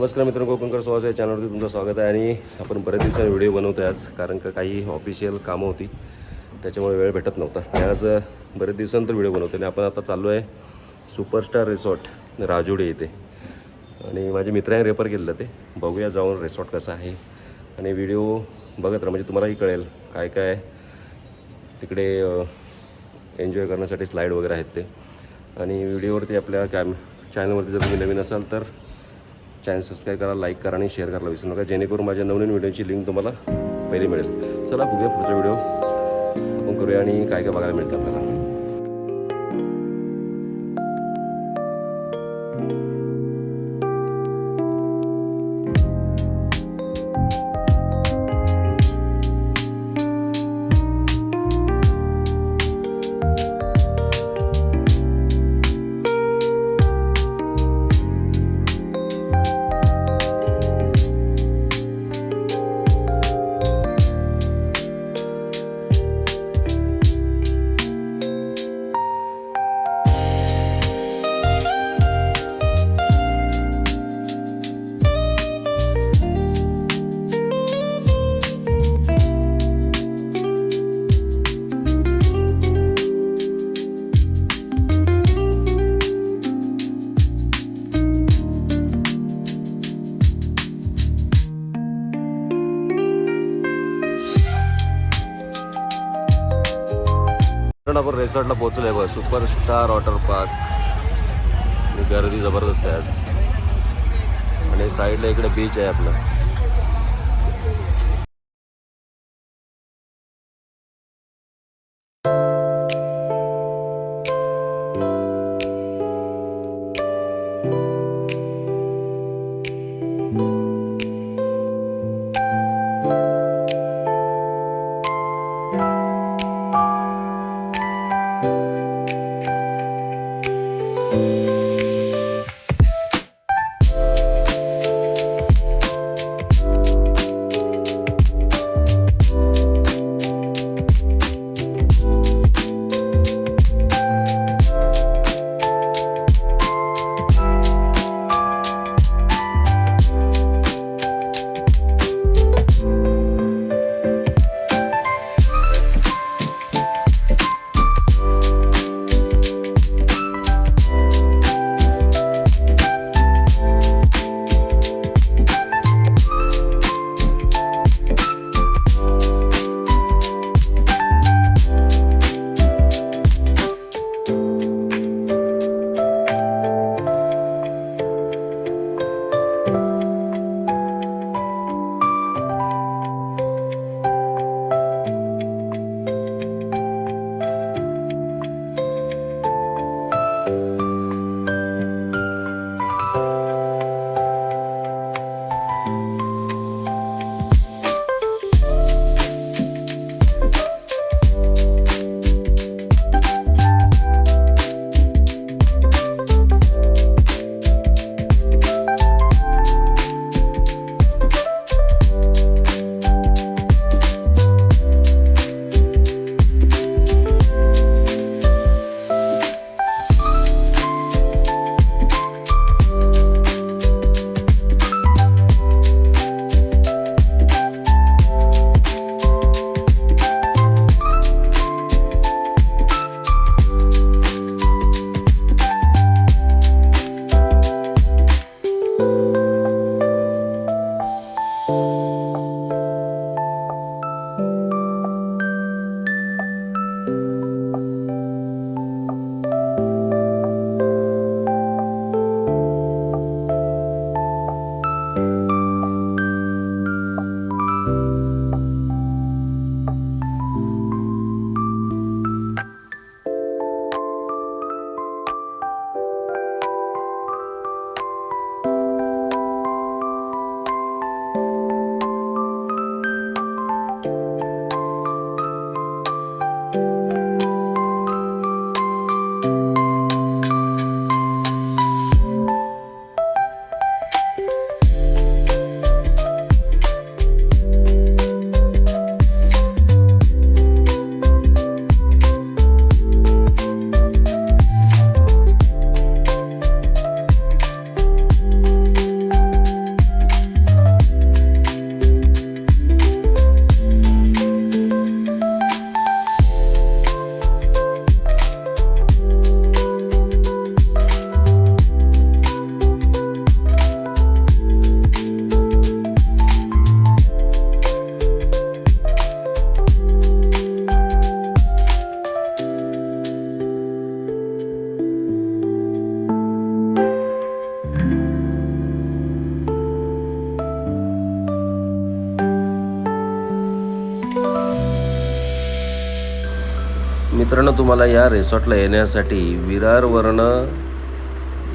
नमस्कार मित्रांनो कोकणकर सुहास या चॅनलवरती तुमचं स्वागत आहे. आणि आपण बऱ्याच दिवसांनी व्हिडिओ बनवतो आहे आज कारण का काही ऑफिशियल कामं होती त्याच्यामुळे वेळ भेटत नव्हता. आज अ, बरेच दिवसानंतर व्हिडिओ बनवतो आणि आपण आता चाललो आहे सुपरस्टार रिसॉर्ट राजुडे इथे आणि माझे मित्राने रेफर केलेलं ते. बघूया जाऊन रिसॉर्ट कसं आहे. आणि व्हिडिओ बघत राहा म्हणजे तुम्हालाही कळेल काय काय तिकडे एन्जॉय करण्यासाठी स्लाईड वगैरे आहेत ते. आणि व्हिडिओवरती आपल्या कॅम चॅनलवरती जर तुम्ही नवीन असाल तर चॅनल सबस्क्राईब करा लाईक करा आणि शेअर करायला विसरू नका. जेणेकरून माझ्या नवनवीन व्हिडिओची लिंक तुम्हाला पहिले मिळेल. चला बघूया पुढचा व्हिडिओ. आपण करूया आणि काय काय बघायला मिळतं आपल्याला. आपण रेसॉर्टला पोहोचलो आहे बघ. Superstar water park. गर्दी जबरदस्त आहे आज. आणि साईडला इकडे बीच आहे आपलं. Música तुम्हाला या रिसॉर्टला येण्यासाठी विरारवरनं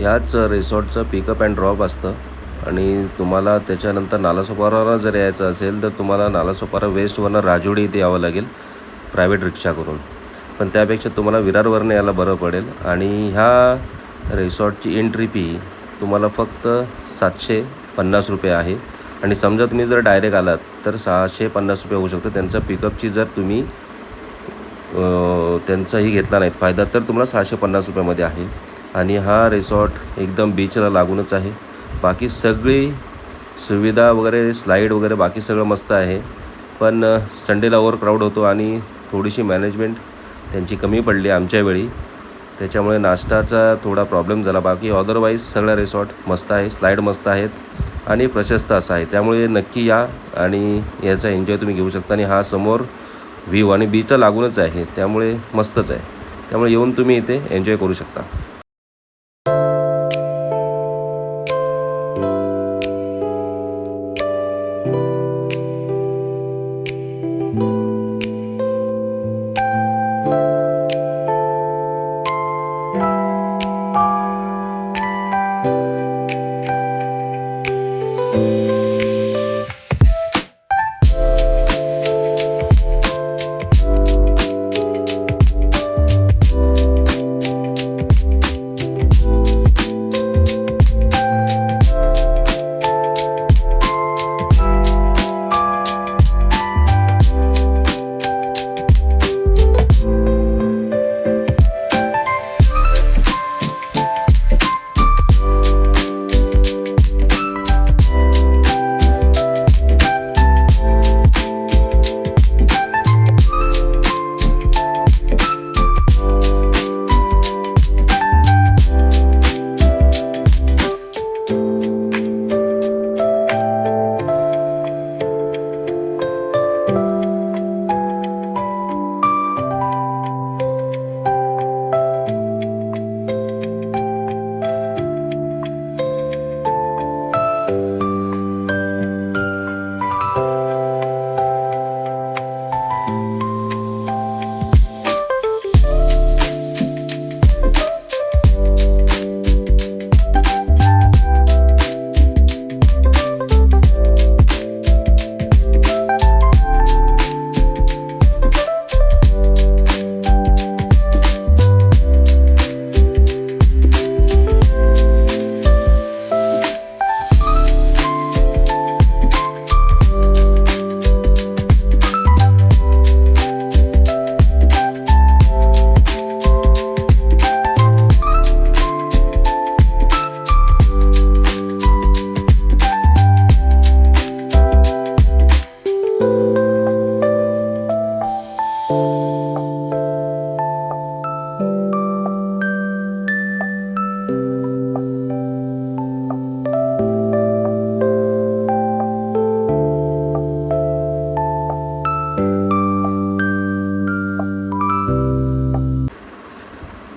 याच रिसॉर्टचं पिकअप अँड ड्रॉप असतं. आणि तुम्हाला त्याच्यानंतर नालासोपाराला जर यायचं असेल तर तुम्हाला नालासोपारा वेस्टवरनं राजोडी इथे यावं लागेल प्रायव्हेट रिक्षा करून. पण त्यापेक्षा तुम्हाला विरारवरनं यायला बरं पडेल. आणि ह्या रिसॉर्टची एंट्री फी तुम्हाला फक्त सातशे पन्नास रुपये आहे. आणि समजा तुम्ही जर डायरेक्ट आलात तर सहाशे पन्नास रुपये होऊ शकतं. त्यांचं पिकअपची जर तुम्ही त्यांचाही घेतला नाहीत फायदा. तर तुम्हाला सहाशे पन्नास रुपयामध्ये आहे. आणि हा रिसॉर्ट एकदम बीचला लागूनच आहे. बाकी सगळी सुविधा वगैरे स्लाईड वगैरे बाकी सगळं मस्त आहे. पण संडेला ओवर क्राऊड होतो आणि थोडीशी मॅनेजमेंट त्यांची कमी पडली आमच्यावेळी त्याच्यामुळे नाश्ताचा थोडा प्रॉब्लेम झाला. बाकी अदरवाईज सगळं रिसॉर्ट मस्त आहे. स्लाईड मस्त आहेत आणि प्रशस्त असं आहे. त्यामुळे नक्की या आणि याचा एन्जॉय तुम्ही घेऊ शकता. आणि हा समोर व्ह्यू आणि बीचला लागूनच आहे त्यामुळे मस्तच आहे. त्यामुळे येऊन तुम्ही इथे एन्जॉय करू शकता.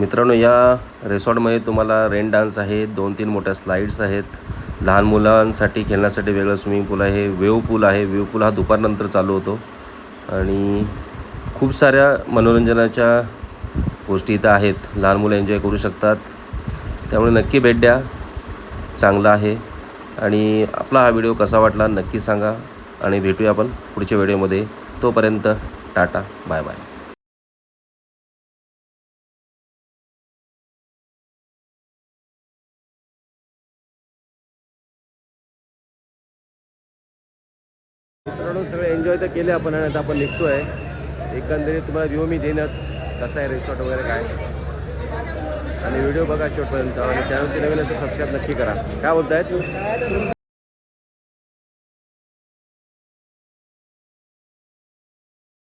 मित्रांनो या रेसॉर्टमध्ये तुम्हाला रेन डान्स आहे दोन तीन मोठ्या स्लाईड्स आहेत. लहान मुलांसाठी खेळण्यासाठी वेगळं स्विमिंग पूल आहे वेव पूल आहे. वेव पूल हा दुपारनंतर चालू होतो. आणि खूप साऱ्या मनोरंजनाच्या गोष्टी इथं आहेत. लहान मुलं एन्जॉय करू शकतात. त्यामुळे नक्की भेट द्या. चांगला आहे. आणि आपला हा व्हिडिओ कसा वाटला नक्की सांगा. आणि भेटूया आपण पुढच्या व्हिडिओमध्ये तोपर्यंत टाटा. बाय बाय मित्रांनो सगळे एन्जॉय तर केले आपण आणि आता आपण निघतोय. एकंदरीत तुम्हाला व्ह्यू मी देणंच कसा आहे रिसॉर्ट वगैरे काय? आणि व्हिडिओ बघा शेवटपर्यंत. आणि चॅनलची नवीन असं सबस्क्राईब नक्की करा. काय बोलतायत?